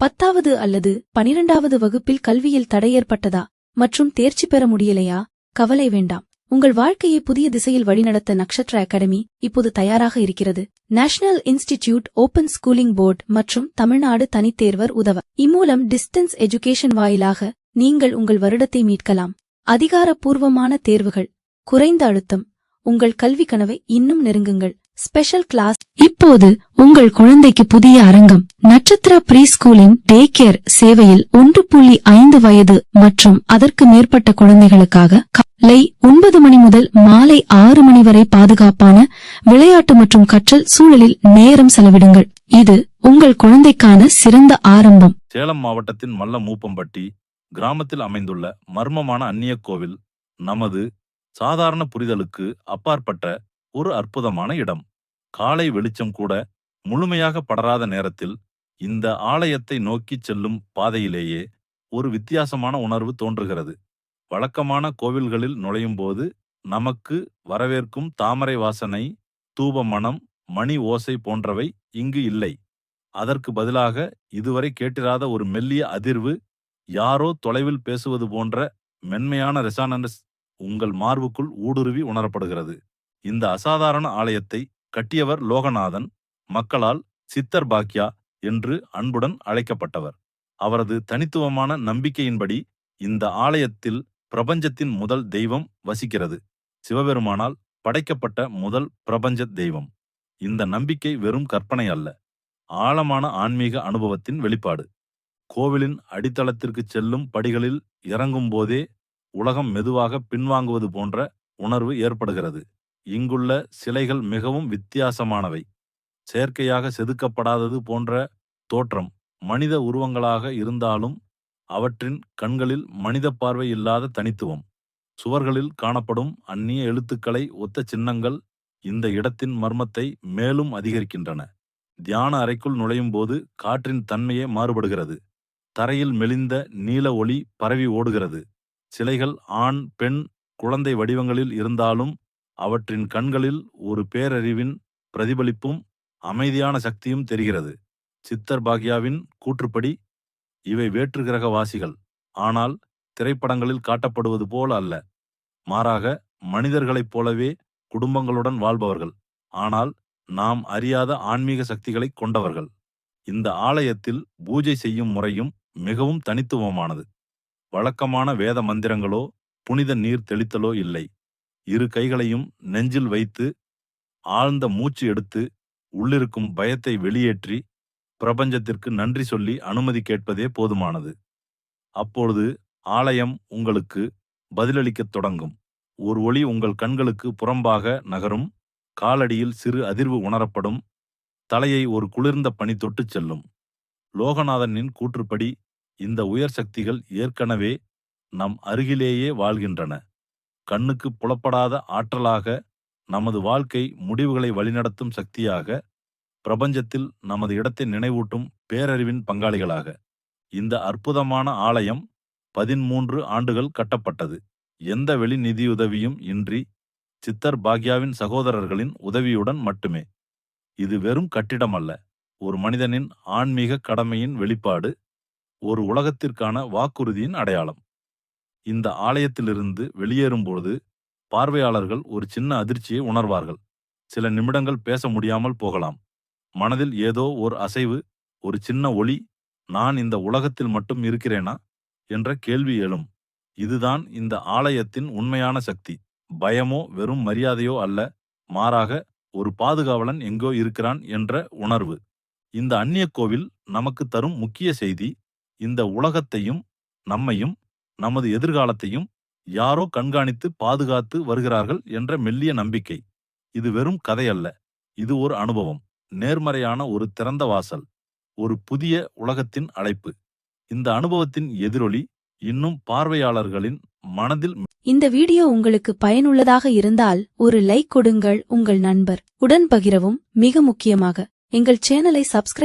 பத்தாவது அல்லது பனிரெண்டாவது வகுப்பில் கல்வியில் தடை ஏற்பட்டதா? மற்றும் தேர்ச்சி பெற முடியலையா? கவலை வேண்டாம். உங்கள் வாழ்க்கையை புதிய திசையில் வழிநடத்த நக்ஷத்திர அகாடமி இப்போது தயாராக இருக்கிறது. National institute open schooling board மற்றும் தமிழ்நாடு தனித்தேர்வர் உதவ. இம்மூலம் டிஸ்டன்ஸ் எஜுகேஷன் வாயிலாக நீங்கள் உங்கள் வருடத்தை மீட்கலாம். அதிகாரப்பூர்வமான தேர்வுகள். குறைந்த அழுத்தம். உங்கள் கல்வி கனவை இன்னும் நெருங்குங்கள். Special class. இப்போது உங்கள் குழந்தைக்கு புதிய அரங்கம். நட்சத்திர ப்ரீ ஸ்கூலின் டே கேர் சேவையில் ஒன்று புள்ளி ஐந்து வயது மற்றும் அதற்கு மேற்பட்ட குழந்தைகளுக்காக காலை ஒன்பது மணி முதல் மாலை ஆறு மணி வரை பாதுகாப்பான விளையாட்டு மற்றும் கற்றல் சூழலில் நேரம் செலவிடுங்கள். இது உங்கள் குழந்தைக்கான சிறந்த ஆரம்பம். சேலம் மாவட்டத்தின் மல்ல மூப்பம்பட்டி கிராமத்தில் அமைந்துள்ள மர்மமான அந்நிய கோவில் நமது சாதாரண புரிதலுக்கு அப்பாற்பட்ட ஒரு அற்புதமான இடம். காலை வெளிச்சம் கூட முழுமையாக படராத நேரத்தில் இந்த ஆலயத்தை நோக்கிச் செல்லும் பாதையிலேயே ஒரு வித்தியாசமான உணர்வு தோன்றுகிறது. வழக்கமான கோவில்களில் நுழையும்போது நமக்கு வரவேற்கும் தாமரை வாசனை தூப மனம் மணி ஓசை போன்றவை இங்கு இல்லை. அதற்கு பதிலாக இதுவரை கேட்டிராத ஒரு மெல்லிய அதிர்வு யாரோ தொலைவில் பேசுவது போன்ற மென்மையான ரெசானன்ஸ் உங்கள் மார்புக்குள் ஊடுருவி உணரப்படுகிறது. இந்த அசாதாரண ஆலயத்தை கட்டியவர் லோகநாதன் மக்களால் சித்தர் பாக்யா என்று அன்புடன் அழைக்கப்பட்டவர். அவரது தனித்துவமான நம்பிக்கையின்படி இந்த ஆலயத்தில் பிரபஞ்சத்தின் முதல் தெய்வம் வசிக்கிறது. சிவபெருமானால் படைக்கப்பட்ட முதல் பிரபஞ்ச தெய்வம். இந்த நம்பிக்கை வெறும் கற்பனை அல்ல ஆழமான ஆன்மீக அனுபவத்தின் வெளிப்பாடு. கோவிலின் அடித்தளத்திற்கு செல்லும் படிகளில் இறங்கும் போதே உலகம் மெதுவாக பின்வாங்குவது போன்ற உணர்வு ஏற்படுகிறது. இங்குள்ள சிலைகள் மிகவும் வித்தியாசமானவை. செயற்கையாக செதுக்கப்படாதது போன்ற தோற்றம் மனித உருவங்களாக இருந்தாலும் அவற்றின் கண்களில் மனித பார்வை இல்லாத தனித்துவம். சுவர்களில் காணப்படும் அந்நிய எழுத்துக்களை ஒத்த சின்னங்கள் இந்த இடத்தின் மர்மத்தை மேலும் அதிகரிக்கின்றன. தியான அறைக்குள் நுழையும் போது காற்றின் தன்மையே மாறுபடுகிறது. தரையில் மெலிந்த நீல ஒளி பரவி ஓடுகிறது. சிலைகள் ஆண் பெண் குழந்தை வடிவங்களில் இருந்தாலும் அவற்றின் கண்களில் ஒரு பேரறிவின் பிரதிபலிப்பும் அமைதியான சக்தியும் தெரிகிறது. சித்தர் பாக்யாவின் கூற்றுப்படி இவை வேற்று கிரகவாசிகள். ஆனால் திரைப்படங்களில் காட்டப்படுவது போல அல்ல. மாறாக மனிதர்களைப் போலவே குடும்பங்களுடன் வாழ்பவர்கள். ஆனால் நாம் அறியாத ஆன்மீக சக்திகளை கொண்டவர்கள். இந்த ஆலயத்தில் பூஜை செய்யும் முறையும் மிகவும் தனித்துவமானது. வழக்கமான வேத மந்திரங்களோ புனித நீர் தெளித்தலோ இல்லை. இரு கைகளையும் நெஞ்சில் வைத்து ஆழ்ந்த மூச்சு எடுத்து உள்ளிருக்கும் பயத்தை வெளியேற்றி பிரபஞ்சத்திற்கு நன்றி சொல்லி அனுமதி கேட்பதே போதுமானது. அப்பொழுது ஆலயம் உங்களுக்கு பதிலளிக்கத் தொடங்கும். ஒரு ஒளி உங்கள் கண்களுக்கு புறம்பாக நகரும். காலடியில் சிறு அதிர்வு உணரப்படும். தலையை ஒரு குளிர்ந்த பனி தொட்டுச் செல்லும். லோகநாதனின் கூற்றுப்படி இந்த உயர் சக்திகள் ஏற்கனவே நம் அருகிலேயே வாழ்கின்றன. கண்ணுக்கு புலப்படாத ஆற்றலாக நமது வாழ்க்கை முடிவுகளை வழிநடத்தும் சக்தியாக பிரபஞ்சத்தில் நமது இடத்தை நினைவூட்டும் பேரறிவின் பங்காளிகளாக. இந்த அற்புதமான ஆலயம் பதிமூன்று ஆண்டுகள் கட்டப்பட்டது. எந்த வெளி நிதியுதவியும் இன்றி சித்தர் பாக்யாவின் சகோதரர்களின் உதவியுடன் மட்டுமே. இது வெறும் கட்டிடம் அல்ல ஒரு மனிதனின் ஆன்மீக கடமையின் வெளிப்பாடு ஒரு உலகத்திற்கான வாக்குறுதியின் அடையாளம். இந்த ஆலயத்திலிருந்து வெளியேறும்போது பார்வையாளர்கள் ஒரு சின்ன அதிர்ச்சியை உணர்வார்கள். சில நிமிடங்கள் பேச முடியாமல் போகலாம். மனதில் ஏதோ ஒரு அசைவு ஒரு சின்ன ஒளி நான் இந்த உலகத்தில் மட்டும் இருக்கிறேனா? என்ற கேள்வி எழும். இதுதான் இந்த ஆலயத்தின் உண்மையான சக்தி. பயமோ வெறும் மரியாதையோ அல்ல மாறாக ஒரு பாதுகாவலன் எங்கோ இருக்கிறான் என்ற உணர்வு. இந்த அந்நிய கோவில் நமக்கு தரும் முக்கிய செய்தி இந்த உலகத்தையும் நம்மையும் நமது எதிர்காலத்தையும் யாரோ கண்காணித்து பாதுகாத்து வருகிறார்கள் என்ற மெல்லிய நம்பிக்கை. இது வெறும் கதையல்ல. இது ஒரு அனுபவம். நேர்மறையான ஒரு திறந்த வாசல். ஒரு புதிய உலகத்தின் அழைப்பு. இந்த அனுபவத்தின் எதிரொலி இன்னும் பார்வையாளர்களின் மனதில் இந்த வீடியோ உங்களுக்கு பயனுள்ளதாக இருந்தால் ஒரு லைக் கொடுங்கள் உங்கள் நண்பர். உடன் பகிரவும் மிக முக்கியமாக. எங்கள் சேனலை சப்ஸ்கிரைப்